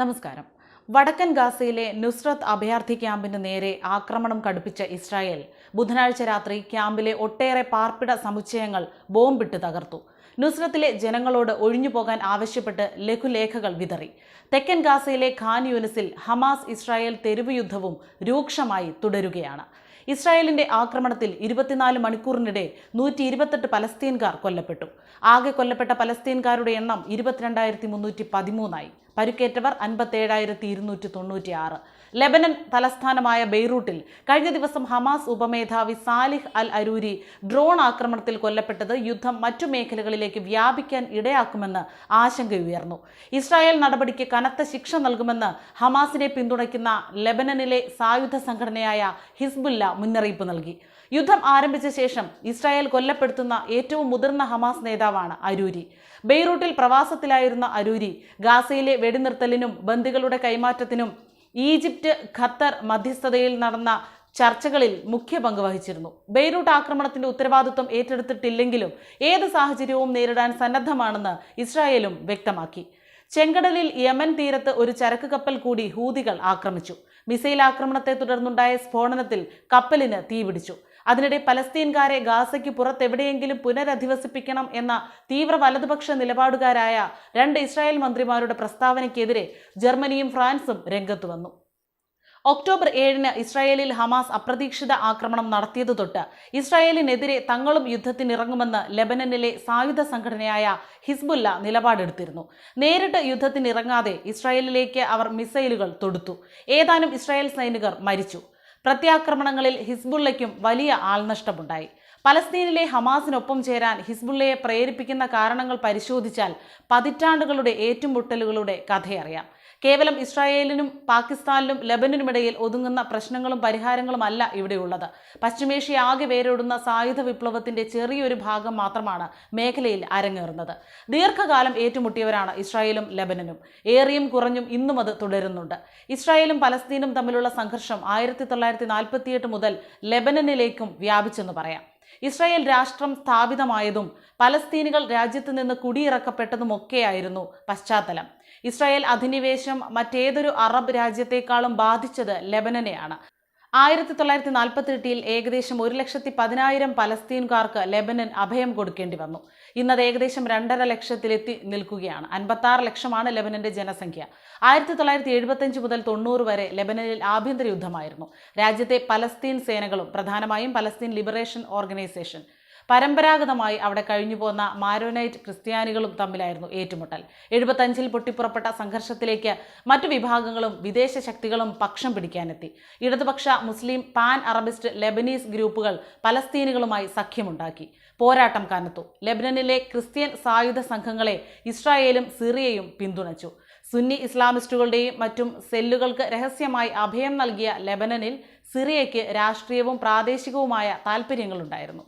നമസ്കാരം. വടക്കൻ ഗാസയിലെ നുസ്രത്ത് അഭയാർത്ഥി ക്യാമ്പിന് നേരെ ആക്രമണം കടുപ്പിച്ച ഇസ്രായേൽ. ബുധനാഴ്ച രാത്രി ക്യാമ്പിലെ ഒട്ടേറെ പാർപ്പിട സമുച്ചയങ്ങൾ ബോംബിട്ട് തകർത്തു. നുസ്രത്തിലെ ജനങ്ങളോട് ഒഴിഞ്ഞുപോകാൻ ആവശ്യപ്പെട്ട് ലഘുലേഖകൾ വിതറി. തെക്കൻ ഗാസയിലെ ഖാൻ യൂനിസിൽ ഹമാസ് ഇസ്രായേൽ തെരുവ് യുദ്ധവും രൂക്ഷമായി തുടരുകയാണ്. ഇസ്രായേലിന്റെ ആക്രമണത്തിൽ ഇരുപത്തിനാല് മണിക്കൂറിനിടെ നൂറ്റി ഇരുപത്തെട്ട് പലസ്തീൻകാർ കൊല്ലപ്പെട്ടു. ആകെ കൊല്ലപ്പെട്ട പലസ്തീൻകാരുടെ എണ്ണം ഇരുപത്തിരണ്ടായിരത്തി മുന്നൂറ്റി പതിമൂന്നായി. പരുക്കേറ്റവർ അൻപത്തേഴായിരത്തി ഇരുന്നൂറ്റി തൊണ്ണൂറ്റി ആറ് ലെബനൻ തലസ്ഥാനമായ ബെയ്റൂട്ടിൽ കഴിഞ്ഞ ദിവസം ഹമാസ് ഉപമേധാവി സാലിഹ് അൽ അരൂരി ഡ്രോൺ ആക്രമണത്തിൽ കൊല്ലപ്പെട്ടത് യുദ്ധം മറ്റു മേഖലകളിലേക്ക് വ്യാപിക്കാൻ ഇടയാക്കുമെന്ന് ആശങ്കയുയർന്നു. ഇസ്രായേൽ നടപടിക്ക് കനത്ത ശിക്ഷ നൽകുമെന്ന് ഹമാസിനെ പിന്തുണയ്ക്കുന്ന ലെബനനിലെ സായുധ സംഘടനയായ ഹിസ്ബുല്ല മുന്നറിയിപ്പ് നൽകി. യുദ്ധം ആരംഭിച്ച ശേഷം ഇസ്രായേൽ കൊല്ലപ്പെടുത്തുന്ന ഏറ്റവും മുതിർന്ന ഹമാസ് നേതാവാണ് അരൂരി. ബെയ്റൂട്ടിൽ പ്രവാസത്തിലായിരുന്ന അരൂരി ഗാസയിലെ വെടിനിർത്തലിനും ബന്ദികളുടെ കൈമാറ്റത്തിനും ഈജിപ്റ്റ് ഖത്തർ മധ്യസ്ഥതയിൽ നടന്ന ചർച്ചകളിൽ മുഖ്യ പങ്ക് വഹിച്ചിരുന്നു. ബെയ്റൂട്ട് ആക്രമണത്തിന്റെ ഉത്തരവാദിത്വം ഏറ്റെടുത്തിട്ടില്ലെങ്കിലും ഏത് സാഹചര്യവും നേരിടാൻ സന്നദ്ധമാണെന്ന് ഇസ്രായേലും വ്യക്തമാക്കി. ചെങ്കടലിൽ യമൻ തീരത്ത് ഒരു ചരക്ക് കപ്പൽ കൂടി ഹൂതികൾ ആക്രമിച്ചു. മിസൈൽ ആക്രമണത്തെ തുടർന്നുണ്ടായ സ്ഫോടനത്തിൽ കപ്പലിന് തീപിടിച്ചു. അതിനിടെ പലസ്തീൻകാരെ ഗാസയ്ക്ക് പുറത്തെവിടെയെങ്കിലും പുനരധിവസിപ്പിക്കണം എന്ന തീവ്ര വലതുപക്ഷ നിലപാടുകാരായ രണ്ട് ഇസ്രായേൽ മന്ത്രിമാരുടെ പ്രസ്താവനയ്ക്കെതിരെ ജർമ്മനിയും ഫ്രാൻസും രംഗത്തു വന്നു. ഒക്ടോബർ ഏഴിന് ഇസ്രായേലിൽ ഹമാസ് അപ്രതീക്ഷിത ആക്രമണം നടത്തിയതു തൊട്ട് ഇസ്രായേലിനെതിരെ തങ്ങളും യുദ്ധത്തിനിറങ്ങുമെന്ന് ലെബനനിലെ സായുധ സംഘടനയായ ഹിസ്ബുല്ല നിലപാടെടുത്തിരുന്നു. നേരിട്ട് യുദ്ധത്തിനിറങ്ങാതെ ഇസ്രായേലിലേക്ക് അവർ മിസൈലുകൾ തൊടുത്തു. ഏതാനും ഇസ്രായേൽ സൈനികർ മരിച്ചു. പ്രത്യാക്രമണങ്ങളിൽ ഹിസ്ബുള്ളയ്ക്കും വലിയ ആൾനഷ്ടമുണ്ടായി. പലസ്തീനിലെ ഹമാസിനൊപ്പം ചേരാൻ ഹിസ്ബുള്ളയെ പ്രേരിപ്പിക്കുന്ന കാരണങ്ങൾ പരിശോധിച്ചാൽ പതിറ്റാണ്ടുകളുടെ ഏറ്റുമുട്ടലുകളുടെ കഥയറിയാം. കേവലം ഇസ്രായേലിനും പാകിസ്ഥാനിലും ലബനനുമിടയിൽ ഒതുങ്ങുന്ന പ്രശ്നങ്ങളും പരിഹാരങ്ങളും അല്ല ഇവിടെയുള്ളത്. പശ്ചിമേഷ്യ ആകെ വേരോടുന്ന സായുധ വിപ്ലവത്തിന്റെ ചെറിയൊരു ഭാഗം മാത്രമാണ് മേഖലയിൽ അരങ്ങേറുന്നത്. ദീർഘകാലം ഏറ്റുമുട്ടിയവരാണ് ഇസ്രായേലും ലബനനും. ഏറിയും കുറഞ്ഞും ഇന്നും അത് തുടരുന്നുണ്ട്. ഇസ്രായേലും പലസ്തീനും തമ്മിലുള്ള സംഘർഷം ആയിരത്തി തൊള്ളായിരത്തി നാൽപ്പത്തിയെട്ട് മുതൽ ലെബനനിലേക്കും വ്യാപിച്ചെന്ന് പറയാം. ഇസ്രായേൽ രാഷ്ട്രം സ്ഥാപിതമായതും പലസ്തീനികൾ രാജ്യത്ത് നിന്ന് കുടിയിറക്കപ്പെട്ടതുമൊക്കെയായിരുന്നു പശ്ചാത്തലം. ഇസ്രായേൽ അധിനിവേശം മറ്റേതൊരു അറബ് രാജ്യത്തെക്കാളും ബാധിച്ചത് ലെബനനെയാണ്. ആയിരത്തി തൊള്ളായിരത്തി നാൽപ്പത്തി എട്ടിൽ ഏകദേശം ഒരു ലക്ഷത്തി പതിനായിരം പലസ്തീൻകാർക്ക് ലെബനൻ അഭയം കൊടുക്കേണ്ടി വന്നു. ഇന്നത് ഏകദേശം രണ്ടര ലക്ഷത്തിലെത്തി നിൽക്കുകയാണ്. അൻപത്താറ് ലക്ഷമാണ് ലെബനന്റെ ജനസംഖ്യ. ആയിരത്തി തൊള്ളായിരത്തി എഴുപത്തഞ്ച് മുതൽ തൊണ്ണൂറ് വരെ ലെബനനിൽ ആഭ്യന്തര യുദ്ധമായിരുന്നു. രാജ്യത്തെ പലസ്തീൻ സേനകളും പ്രധാനമായും പലസ്തീൻ ലിബറേഷൻ ഓർഗനൈസേഷൻ പരമ്പരാഗതമായി അവിടെ കഴിഞ്ഞു പോന്ന മാരോനൈറ്റ് ക്രിസ്ത്യാനികളും തമ്മിലായിരുന്നു ഏറ്റുമുട്ടൽ. എഴുപത്തഞ്ചിൽ പൊട്ടിപ്പുറപ്പെട്ട സംഘർഷത്തിലേക്ക് മറ്റു വിഭാഗങ്ങളും വിദേശ ശക്തികളും പക്ഷം പിടിക്കാനെത്തി. ഇടതുപക്ഷ മുസ്ലിം പാൻ അറബിസ്റ്റ് ലെബനീസ് ഗ്രൂപ്പുകൾ പലസ്തീനുകളുമായി സഖ്യമുണ്ടാക്കി. പോരാട്ടം കനത്തു. ലെബനനിലെ ക്രിസ്ത്യൻ സായുധ സംഘങ്ങളെ ഇസ്രായേലും സിറിയയും പിന്തുണച്ചു. സുന്നി ഇസ്ലാമിസ്റ്റുകളുടെയും മറ്റും സെല്ലുകൾക്ക് രഹസ്യമായി അഭയം നൽകിയ ലെബനനിൽ സിറിയയ്ക്ക് രാഷ്ട്രീയവും പ്രാദേശികവുമായ താൽപ്പര്യങ്ങളുണ്ടായിരുന്നു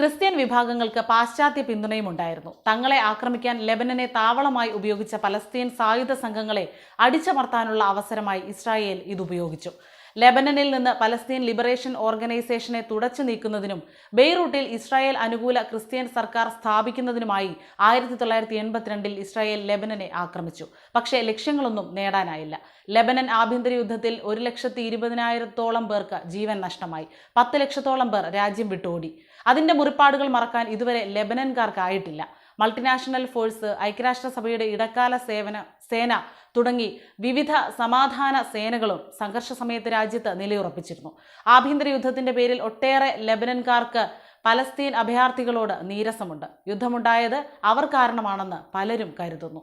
ക്രിസ്ത്യൻ വിഭാഗങ്ങൾക്ക് പാശ്ചാത്യ പിന്തുണയും ഉണ്ടായിരുന്നു. തങ്ങളെ ആക്രമിക്കാൻ ലെബനനെ താവളമായി ഉപയോഗിച്ച പലസ്തീൻ സായുധ സംഘങ്ങളെ അടിച്ചമർത്താനുള്ള അവസരമായി ഇസ്രായേൽ ഇത് ഉപയോഗിച്ചു. ലെബനനിൽ നിന്ന് പലസ്തീൻ ലിബറേഷൻ ഓർഗനൈസേഷനെ തുടച്ചു നീക്കുന്നതിനും ബെയ്റൂട്ടിൽ ഇസ്രായേൽ അനുകൂല ക്രിസ്ത്യൻ സർക്കാർ സ്ഥാപിക്കുന്നതിനുമായി ആയിരത്തി തൊള്ളായിരത്തി എൺപത്തിരണ്ടിൽ ഇസ്രായേൽ ലെബനനെ ആക്രമിച്ചു. പക്ഷേ ലക്ഷ്യങ്ങളൊന്നും നേടാനായില്ല. ലെബനൻ ആഭ്യന്തര യുദ്ധത്തിൽ ഒരു ലക്ഷത്തി ഇരുപതിനായിരത്തോളം പേർക്ക് ജീവൻ നഷ്ടമായി. പത്ത് ലക്ഷത്തോളം പേർ രാജ്യം വിട്ടോടി. അതിന്റെ മുറിപ്പാടുകൾ മറക്കാൻ ഇതുവരെ ലെബനൻകാർക്കായിട്ടില്ല. മൾട്ടിനാഷണൽ ഫോഴ്സ് ഐക്യരാഷ്ട്രസഭയുടെ ഇടക്കാല സേവന സേന തുടങ്ങി വിവിധ സമാധാന സേനകളും സംഘർഷ സമയത്ത് രാജ്യത്ത് നിലയുറപ്പിച്ചിരുന്നു. ആഭ്യന്തര യുദ്ധത്തിന്റെ പേരിൽ ഒട്ടേറെ ലെബനൻകാർക്ക് പലസ്തീൻ അഭയാർത്ഥികളോട് നീരസമുണ്ട്. യുദ്ധമുണ്ടായത് അവർ കാരണമാണെന്ന് പലരും കരുതുന്നു.